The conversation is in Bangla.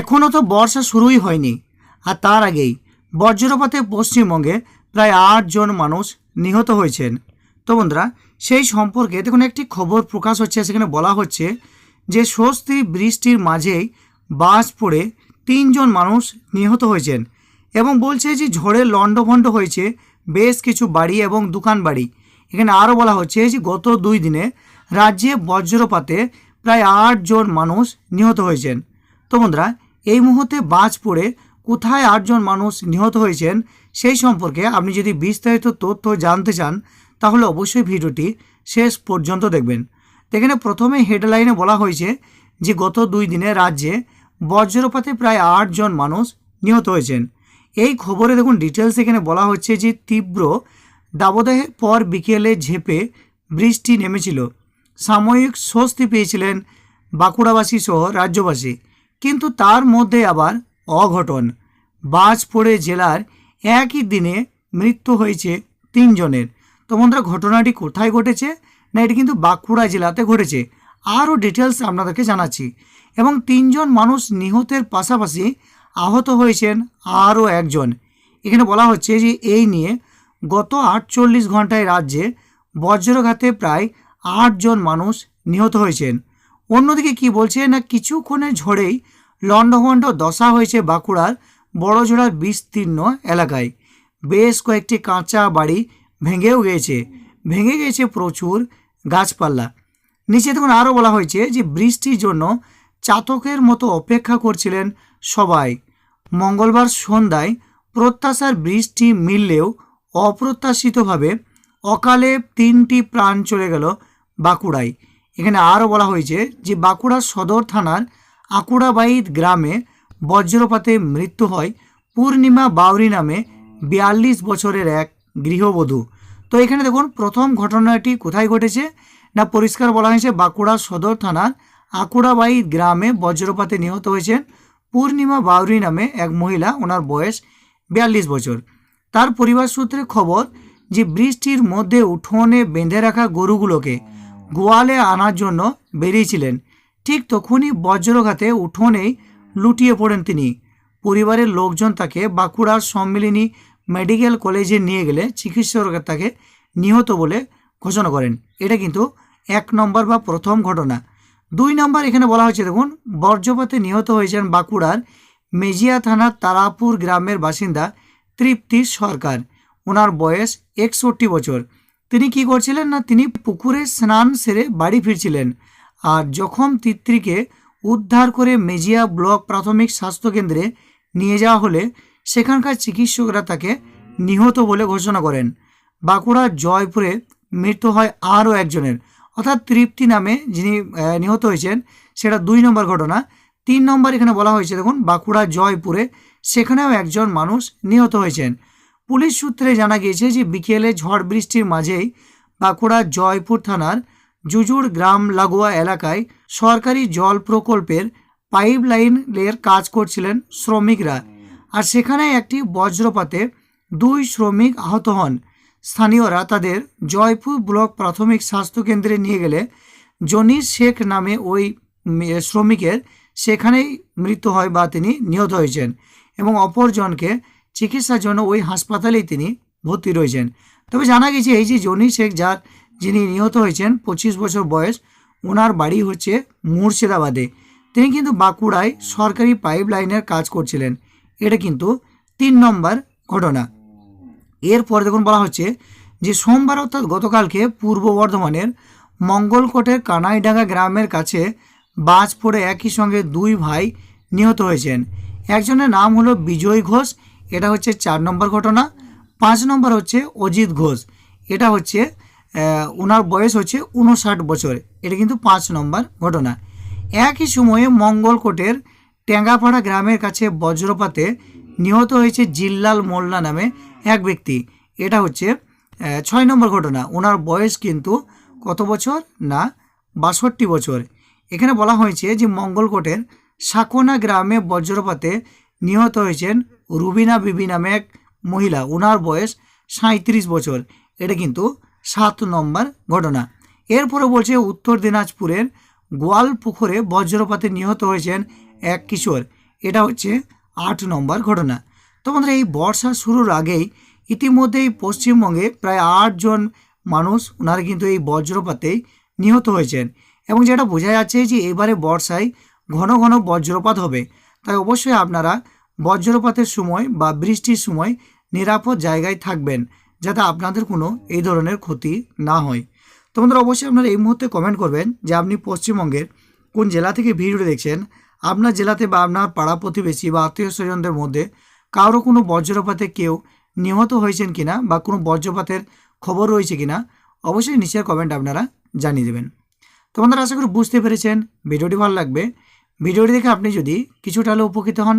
এখনও তো বর্ষা শুরুই হয়নি। আর তার আগেই বজ্রপাতে পশ্চিমবঙ্গে প্রায় আটজন মানুষ নিহত হয়েছেন। তো বন্ধুরা, সেই সম্পর্কে দেখুন, একটি খবর প্রকাশ হচ্ছে, সেখানে বলা হচ্ছে যে স্বস্তি বৃষ্টির মাঝেই বাস পড়ে তিনজন মানুষ নিহত হয়েছেন এবং বলছে যে ঝড়ে লণ্ডভণ্ড হয়েছে বেশ কিছু বাড়ি এবং দোকান বাড়ি। এখানে আরও বলা হচ্ছে যে গত দুই দিনে রাজ্যে বজ্রপাতে প্রায় আটজন মানুষ নিহত হয়েছেন। তো বন্ধুরা এই মুহূর্তে বাজ পড়ে কোথায় আটজন মানুষ নিহত হয়েছেন সেই সম্পর্কে আপনি যদি বিস্তারিত তথ্য জানতে চান, তাহলে অবশ্যই ভিডিওটি শেষ পর্যন্ত দেখবেন। এখানে প্রথমে হেডলাইনে বলা হয়েছে যে, গত দুই দিনে রাজ্যে বজ্রপাতে প্রায় আটজন মানুষ নিহত হয়েছেন। এই খবরে দেখুন ডিটেলস এখানে বলা হচ্ছে যে, তীব্র দাবদাহের পর বিকেলে ঝেপে বৃষ্টি নেমেছিল। সাময়িক স্বস্তি পেয়েছিলেন বাঁকুড়াবাসী সহ রাজ্যবাসী। কিন্তু তার মধ্যে আবার অঘটন। বাজ পড়ে জেলার একই দিনে মৃত্যু হয়েছে তিনজনের। তো বন্ধুরা, ঘটনাটি কোথায় ঘটেছে না এটি কিন্তু বাঁকুড়া জেলাতে ঘটেছে, আরও ডিটেলস আপনাদেরকে জানাচ্ছি। এবং তিনজন মানুষ নিহতের পাশাপাশি আহত হয়েছেন আরও একজন। এখানে বলা হচ্ছে যে এই নিয়ে গত আটচল্লিশ ঘন্টায় রাজ্যে বজ্রঘাতে প্রায় আটজন মানুষ নিহত হয়েছেন। অন্যদিকে কি বলছে? না কিছুক্ষণের ঝড়েই লণ্ডভণ্ড দশা হয়েছে বাঁকুড়ার বড়জোড়ার বিস্তীর্ণ এলাকায়। বেশ কয়েকটি কাঁচা বাড়ি ভেঙেও গিয়েছে। ভেঙে গেছে প্রচুর গাছপালা। নিচে দেখুন, আরও বলা হয়েছে যে বৃষ্টির জন্য চাতকের মতো অপেক্ষা করছিলেন সবাই। মঙ্গলবার সন্ধ্যায় প্রত্যাশার বৃষ্টি মিললেও অপ্রত্যাশিতভাবে অকালে তিনটি প্রাণ চলে গেল বাঁকুড়ায়। এখানে আরও বলা হয়েছে যে বাঁকুড়া সদর থানার আকুড়াবাইদ গ্রামে বজ্রপাতে মৃত্যু হয় পূর্ণিমা বাউরি নামে বিয়াল্লিশ বছরের এক গৃহবধূ। তো এখানে দেখুন, প্রথম ঘটনাটি কোথায় ঘটেছে? না, পরিষ্কার বলা হয়েছে বাঁকুড়া সদর থানার আকুড়াবাই গ্রামে বজ্রপাতে নিহত হয়েছেন পূর্ণিমা বাউরি নামে এক মহিলা, ওনার বয়স বিয়াল্লিশ বছর। তার পরিবার সূত্রে খবর যে বৃষ্টির মধ্যে উঠোনে বেঁধে রাখা গরুগুলোকে গোয়ালে আনার জন্য বেরিয়েছিলেন। ঠিক তখনই বজ্রঘাতে উঠোনেই লুটিয়ে পড়েন তিনি। পরিবারের লোকজন তাকে বাঁকুড়ার সম্মিলনী মেডিকেল কলেজে নিয়ে গেলে চিকিৎসকরা তাকে নিহত বলে ঘোষণা করেন। এটা কিন্তু এক নম্বর বা প্রথম ঘটনা। দুই নম্বর এখানে বলা হয়েছে, দেখুন, বজ্রপাতে নিহত হয়েছেন বাঁকুড়ার মেজিয়া থানার তারাপুর গ্রামের বাসিন্দা তৃপ্তি সরকার। ওনার বয়স একষট্টি বছর। তিনি কি করছিলেন না, তিনি পুকুরে স্নান সেরে বাড়ি ফিরছিলেন। আর যখন তিত্রিকে উদ্ধার করে মেজিয়া ব্লক প্রাথমিক স্বাস্থ্যকেন্দ্রে নিয়ে যাওয়া হলে, সেখানকার চিকিৎসকরা তাকে নিহত বলে ঘোষণা করেন। বাঁকুড়ার জয়পুরে মৃত্যু হয় আরও একজনের। অর্থাৎ তৃপ্তি নামে যিনি নিহত হয়েছেন, সেটা দুই নম্বর ঘটনা। তিন নম্বর এখানে বলা হয়েছে, দেখুন, বাঁকুড়া জয়পুরে সেখানেও একজন মানুষ নিহত হয়েছেন। পুলিশ সূত্রে জানা গিয়েছে যে বিকেলে ঝড় বৃষ্টির মাঝেই বাঁকুড়া জয়পুর থানার জুজুর গ্রাম লাগোয়া এলাকায় সরকারি জল প্রকল্পের পাইপ লাইনের কাজ করছিলেন শ্রমিকরা। আর সেখানে একটি বজ্রপাতে দুই শ্রমিক আহত হন। স্থানীয়রা তাদের জয়পুর ব্লক প্রাথমিক স্বাস্থ্যকেন্দ্রে নিয়ে গেলে জনির শেখ নামে ওই শ্রমিকের সেখানেই মৃত্যু হয় বা তিনি নিহত হয়েছেন এবং অপরজনকে চিকিৎসার জন্য ওই হাসপাতালেই তিনি ভর্তি রয়েছেন। তবে জানা গেছে, এই যে জনি শেখ, যার যিনি নিহত হয়েছেন, পঁচিশ বছর বয়স, ওনার বাড়ি হচ্ছে মুর্শিদাবাদে। তিনি কিন্তু বাঁকুড়ায় সরকারি পাইপ লাইনের কাজ করছিলেন। এটা কিন্তু তিন নম্বর ঘটনা। এরপর দেখুন, বলা হচ্ছে যে সোমবার অর্থাৎ গতকালকে পূর্ব বর্ধমানের মঙ্গলকোটের কানাইডাঙ্গা গ্রামের কাছে বাজ পড়ে একই সঙ্গে দুই ভাই নিহত হয়েছেন। একজনের নাম হলো বিজয় ঘোষ এটা হচ্ছে চার নম্বর ঘটনা। পাঁচ নম্বর হচ্ছে অজিত ঘোষ। এটা হচ্ছে ওনার বয়স হচ্ছে উনষাট বছর। এটা কিন্তু পাঁচ নম্বর ঘটনা। একই সময়ে মঙ্গলকোটের টেঙ্গাপাড়া গ্রামের কাছে বজ্রপাতে নিহত হয়েছে জিল্লাল মোল্লা নামে এক ব্যক্তি। এটা হচ্ছে ছয় নম্বর ঘটনা। ওনার বয়স কিন্তু কত বছর? না, বাষট্টি বছর। এখানে বলা হয়েছে যে মঙ্গলকোটের সাকোনা গ্রামে বজ্রপাতে নিহত হয়েছেন রুবিনা বিবি নামে এক মহিলা ওনার বয়স সাঁত্রিশ বছর। এটা কিন্তু সাত নম্বর ঘটনা। এরপরে বলছে, উত্তর দিনাজপুরের গোয়ালপুকুরে বজ্রপাতে নিহত হয়েছেন এক কিশোর। এটা হচ্ছে আট নম্বর ঘটনা। তো বন্ধুরা, এই বর্ষা শুরুর আগেই ইতিমধ্যেই পশ্চিমবঙ্গে প্রায় আটজন মানুষ ওনারা কিন্তু এই বজ্রপাতেই নিহত হয়েছেন। এবং যেটা বোঝা যাচ্ছে যে এবারে বর্ষায় ঘন ঘন বজ্রপাত হবে। তাই অবশ্যই আপনারা বজ্রপাতের সময় বা বৃষ্টির সময় নিরাপদ জায়গায় থাকবেন যাতে আপনাদের কোনো এই ধরনের ক্ষতি না হয়। তোমাদের অবশ্যই আপনারা এই মুহূর্তে কমেন্ট করবেন যে আপনি পশ্চিমবঙ্গের কোন জেলা থেকে ভিডিওটি দেখছেন। আপনার জেলাতে বা আপনার পাড়া প্রতিবেশী বা আত্মীয় স্বজনদের মধ্যে কারও কোনো বজ্রপাতে কেউ নিহত হয়েছেন কিনা বা কোনো বজ্রপাতের খবর রয়েছে কিনা, অবশ্যই নিচের কমেন্ট আপনারা জানিয়ে দেবেন। তোমাদের আশা করি বুঝতে পেরেছেন। ভিডিওটি ভালো লাগবে। ভিডিওটি দেখে আপনি যদি কিছুটা হলেও উপকৃত হন